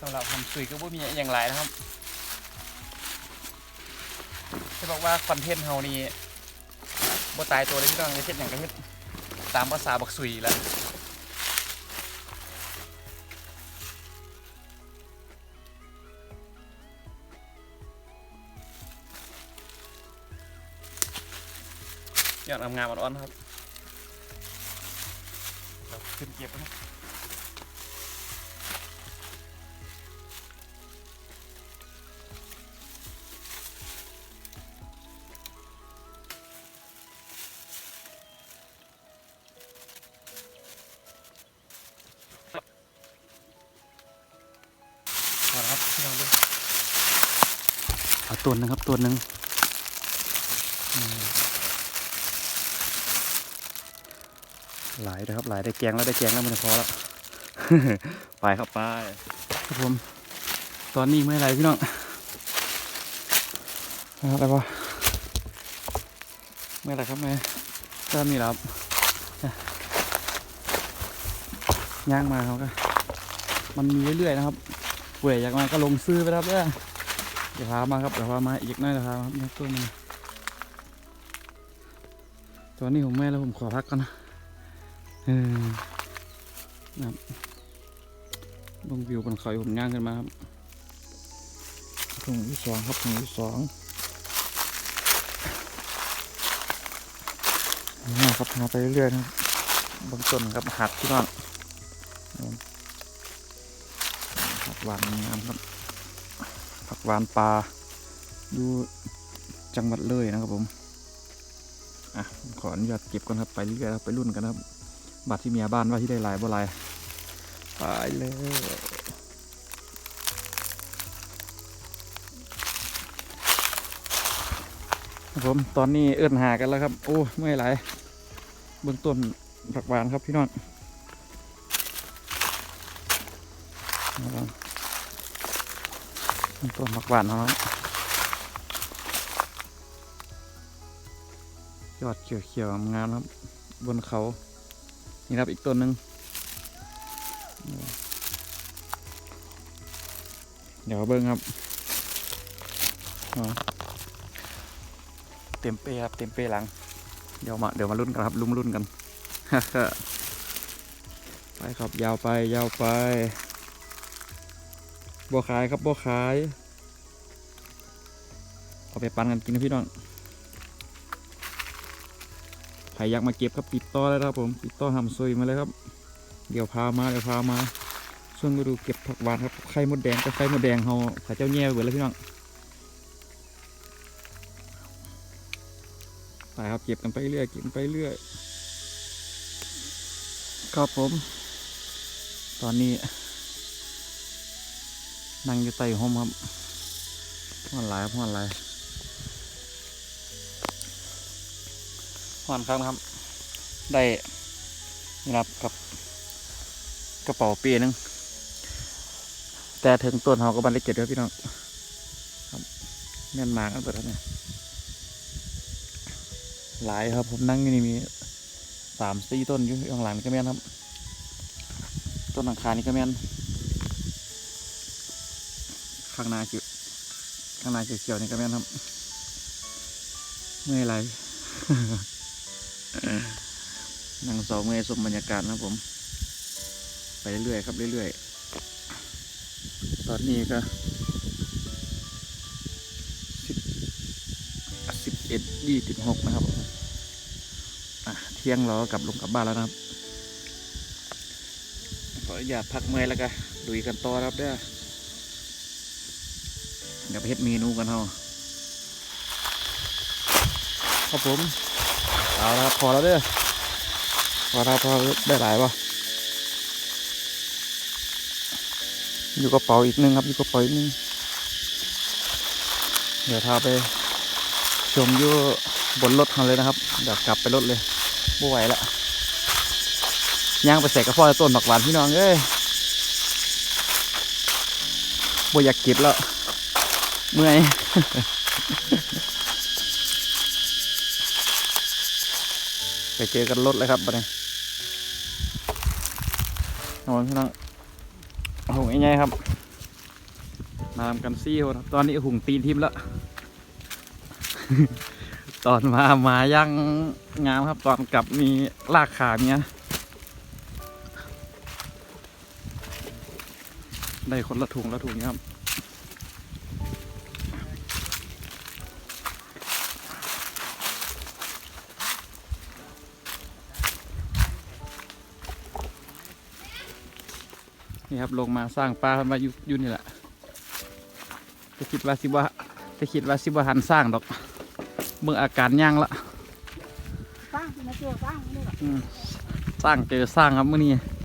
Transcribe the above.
สำหรับทำสุยก็บ่มีอย่างไรนะครับจะบอกว่าคอนเทนต์เฮานี่บ่ตายตัวเลยพี่น้องเฮ็ดอย่างก็เฮ็ดตามภาษาบักสุยแล้วยอดงามๆอ่อนๆครับเราขึ้นเก็บนะครับ เอาละครับพี่น้องดูเอาตัวหนึงครับตัวหนึงอืมหลายนะครับหลายได้แกงแล้วได้แกงแล้วมันพอแล้วไปครับไปครับผมตอนนี้ไม่อะไรพี่น้องอะไรวะไม่อะไรครับแม่ก็มีแล้วครับย่างมาเขาก็มันมีเรื่อยๆนะครับ เปื่อยอยากมาก็ลงซื้อไปครับเด้อเดี๋ยวพามาครับเดี๋ยวพามาอีกหน่อยนะครับนี่ตัวนึงตัวนี้ผมแม่แล้วผมขอพักก่อนนะเออนะครับลงวิวบนเขาอยู่ผมย่างขึ้นมาครับถุงที่สองครับถุงที่สองนี่ครับหาไปเรื่อยๆนะบางต้นครับหัดที่น้อง หวานงามครับผักหวานปลาอยู่จังหวัดเลยนะครับผมอะขออนุญาตเก็บก่อนครับไปเรื่อยๆครับไปรุ่นกันครับ บัตรที่เมียบ้านว่าที่ได้หลายบ่หลายไปเลยครับผมตอนนี้เอื้อนหากันแล้วครับ โอ้ไม่ไหลายเบื้องต้นผักหวานครับพี่น้อง ต้นผักหวานนะครับยอดเขียวๆงามครับ บนเขา นี่ครับอีกต้นหนึ่งเดี๋ยวเบิ้งครับ เต็มเป้ครับ เต็มเป้หลัง เดี๋ยวมาเดี๋ยวมาลุ้นกันครับลุ้มลุ้นกัน ไปครับยาวไปยาวไป บัวขายครับบัวขาย เอาไปปันกันกินนะพี่น้องใครอยากมาเก็บครับติดต่อเลยครับผมติดต่อหำซุยมาเลยครับ เดี๋ยวพามาเดี๋ยวพามาช่วงฤดูเก็บผักหวานครับไข่มดแดงกับไข่มดแดงเขาขาเจ้าแย่ไปเบิดแล้วพี่น้องไปครับเก็บกันไปเรื่อยเก็บไปเรื่อยครับผม ตอนนี้ นั่งอยู่ใต้ห่มครับห่อนหลายครับห่อนหลายห่อนครับครับ ได้นี่ครับกับกระเป๋าปีหนึงแต่ถึงต้นเขาก็บันเล็กเก็บด้วยพี่น้องครับแม่นมากอันตัวนี้หลายครับผมนั่งอยู่นี่มีสามสี่ต้นอยู่ข้างหลังนี่ก็แม่นครับ ต้นอังคานี่ก็แม่น ข้างหน้าเขียวข้างหน้าเขียวๆนี่ก็แม่นครับเมื่อยไรนั่งสองเมื่อยสมบรรยากาศนะผม ไปเรื่อยๆครับเรื่อยๆ ตอนนี้ก็สิบสิบเอ็ดยี่สิบหกนะครับเที่ยงเรากลับลงกลับบ้านแล้วนะครับขออนุญาตพักเมื่อยแล้วก็ดุยกันต่อครับเด้อ เดี๋ยวไปเฮ็ดเมนูกันเฮาครับผม เอาละครับพอแล้วเด้อพอแล้วพอได้หลายป่ะอยู่กระเป๋าอีกหนึงครับ อยู่กระเป๋าอีกหนึง เดี๋ยวพาไปชมอยู่บนรถเขาเลยนะครับ เดี๋ยวกลับไปรถเลยบ่ไหวละย่างไปใส่กระเพาะต้นผักหวานพี่น้องเอ้ยบ่อยากเก็บแล้ว เมื่อยไปเจอกันรถเลยครับบัดนี้โอ้ยพี่น้องโอ้โหง่ายๆครับมาทำกันซี่คนครับตอนนี้หุงตีนทิมแล้ว ตอนมามายังงามครับ ตอนกลับมีลากขาเนี้ยได้คนละถุงละถุงครับ นี่ครับลงมาสร้างปลามาอยู่อยู่นี่แหละจะคิดว่าสิว่าจะคิดว่าสิว่าหันสร้างดอกเมื่ออาการย่างละสร้างที่มาเจอสร้างนี่แหละอืมสร้างเจอสร้างครับมื่อนี้ส